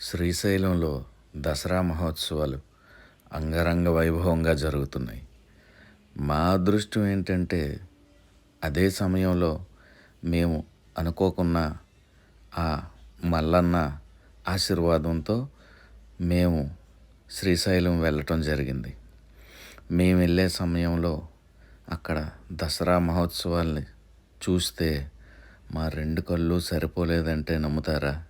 శ్రీశైలంలో దసరా మహోత్సవాలు అంగరంగ వైభవంగా జరుగుతున్నాయి. మా అదృష్టం ఏంటంటే అదే సమయంలో మేము అనుకోకున్న ఆ మల్లన్న ఆశీర్వాదంతో మేము శ్రీశైలం వెళ్ళటం జరిగింది. మేము వెళ్ళే సమయంలో అక్కడ దసరా మహోత్సవాల్ని చూస్తే మా రెండు కళ్ళు సరిపోలేదంటే నమ్ముతారా?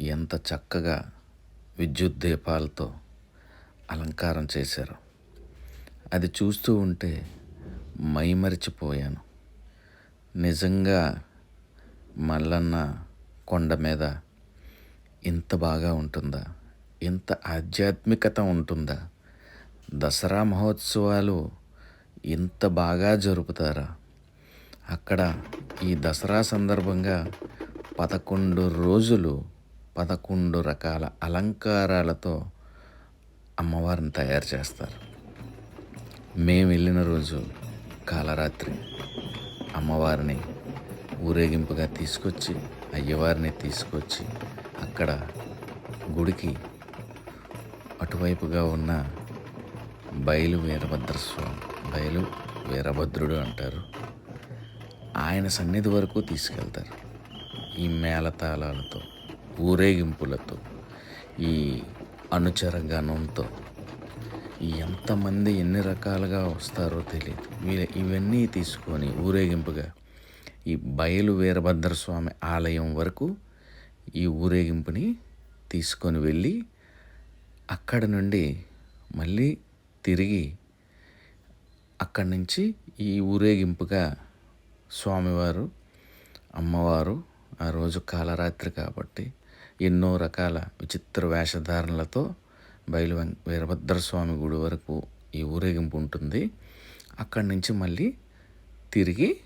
ఎంత చక్కగా విద్యుత్ దీపాలతో అలంకారం చేశారు. అది చూస్తూ ఉంటే మైమరిచిపోయాను. నిజంగా మల్లన్న కొండ మీద ఇంత బాగా ఉంటుందా? ఇంత ఆధ్యాత్మికత ఉంటుందా? దసరా మహోత్సవాలు ఇంత బాగా జరుపుతారా? అక్కడ ఈ దసరా సందర్భంగా పదకొండు రోజులు పదకొండు రకాల అలంకారాలతో అమ్మవారిని తయారు చేస్తారు. మేము వెళ్ళిన రోజు కాలరాత్రి అమ్మవారిని ఊరేగింపుగా తీసుకొచ్చి అయ్యవారిని తీసుకొచ్చి అక్కడ గుడికి అటువైపుగా ఉన్న బయలు వీరభద్ర స్వామి బయలు వీరభద్రుడు అంటారు. ఆయన సన్నిధి వరకు తీసుకెళ్తారు ఈ మేళతాళాలతో. ఊరేగింపులతో ఈ అనుచర గణంతో ఎంతమంది ఎన్ని రకాలుగా వస్తారో తెలియదు వీళ్ళ ఇవన్నీ తీసుకొని ఊరేగింపుగా ఈ బయలు వీరభద్ర స్వామి ఆలయం వరకు ఈ ఊరేగింపుని తీసుకొని వెళ్ళి అక్కడ నుండి మళ్ళీ తిరిగి అక్కడి నుంచి ఈ ఊరేగింపుగా స్వామివారు అమ్మవారు ఆ రోజు కాలరాత్రి కాబట్టి ఎన్నో రకాల విచిత్ర వేషధారణలతో బయలు వీరభద్రస్వామి వీరభద్ర స్వామి గుడి వరకు ఈ ఊరేగింపు ఉంటుంది. అక్కడి నుంచి మళ్ళీ తిరిగి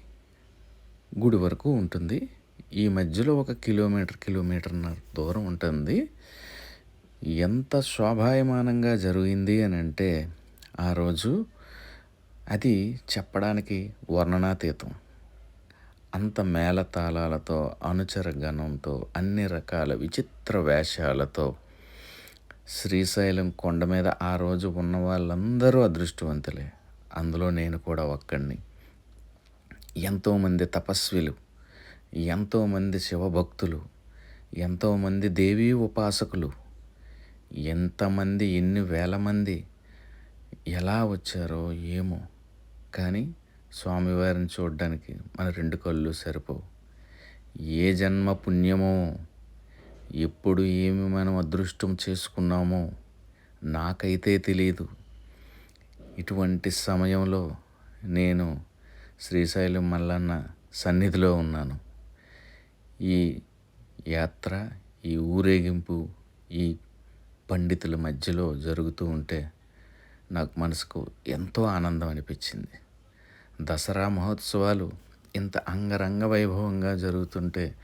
గుడి వరకు ఉంటుంది. ఈ మధ్యలో ఒక కిలోమీటర్ కిలోమీటర్న్నర దూరం ఉంటుంది. ఎంత శోభాయమానంగా జరిగింది అని అంటే ఆ రోజు అది చెప్పడానికి వర్ణనాతీతం. అంత మేళతాళాలతో అనుచర గణంతో అన్ని రకాల విచిత్ర వేషాలతో శ్రీశైలం కొండ మీద ఆ రోజు ఉన్న వాళ్ళందరూ అదృష్టవంతులే. అందులో నేను కూడా ఒక్కడిని ఎంతోమంది తపస్విలు ఎంతోమంది శివభక్తులు ఎంతోమంది దేవీ ఉపాసకులు ఎంతమంది ఎన్ని వేల మంది ఎలా వచ్చారో ఏమో. కానీ స్వామివారిని చూడడానికి మన రెండు కళ్ళు సరిపోవు. ఏ జన్మ పుణ్యమో ఎప్పుడు ఏమి మనం అదృష్టం చేసుకున్నామో నాకైతే తెలియదు ఇటువంటి సమయంలో నేను శ్రీశైలం మల్లన్న సన్నిధిలో ఉన్నాను. ఈ యాత్ర ఈ ఊరేగింపు ఈ పండితుల మధ్యలో జరుగుతూ ఉంటే నాకు మనసుకు ఎంతో ఆనందం అనిపించింది. దసరా మహోత్సవాలు ఇంత అంగరంగ వైభవంగా జరుగుతుంటే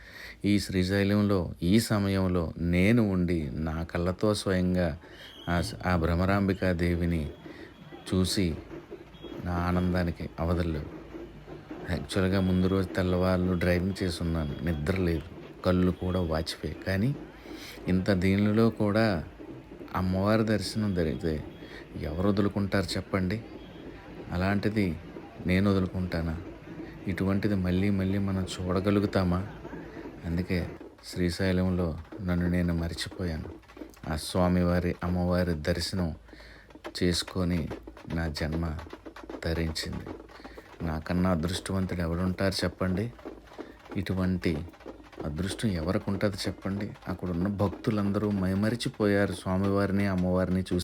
ఈ శ్రీశైలంలో ఈ సమయంలో నేను ఉండి నా కళ్ళతో స్వయంగా ఆ ఆ భ్రమరాంబికా దేవిని చూసి నా ఆనందానికి అవధులు యాక్చువల్గా ముందు రోజు తెల్లవాళ్ళు డ్రైవింగ్ చేసి ఉన్నాను నిద్ర లేదు. కళ్ళు కూడా వాచిపోయి కానీ ఇంత దీనిలో కూడా అమ్మవారి దర్శనం జరిగితే ఎవరు వదులుకుంటారు చెప్పండి? అలాంటిది నేను వదులుకుంటానా? ఇటువంటిది మళ్ళీ మళ్ళీ మనం చూడగలుగుతామా? అందుకే శ్రీశైలంలో నన్ను నేను మర్చిపోయాను. ఆ స్వామివారి అమ్మవారి దర్శనం చేసుకొని నా జన్మ ధరించింది నాకన్నా అదృష్టవంతుడు ఎవడుంటారు చెప్పండి? ఇటువంటి అదృష్టం ఎవరికి ఉంటుంది చెప్పండి? అక్కడ ఉన్న భక్తులందరూ మైమరిచిపోయారు స్వామివారిని అమ్మవారిని చూసి.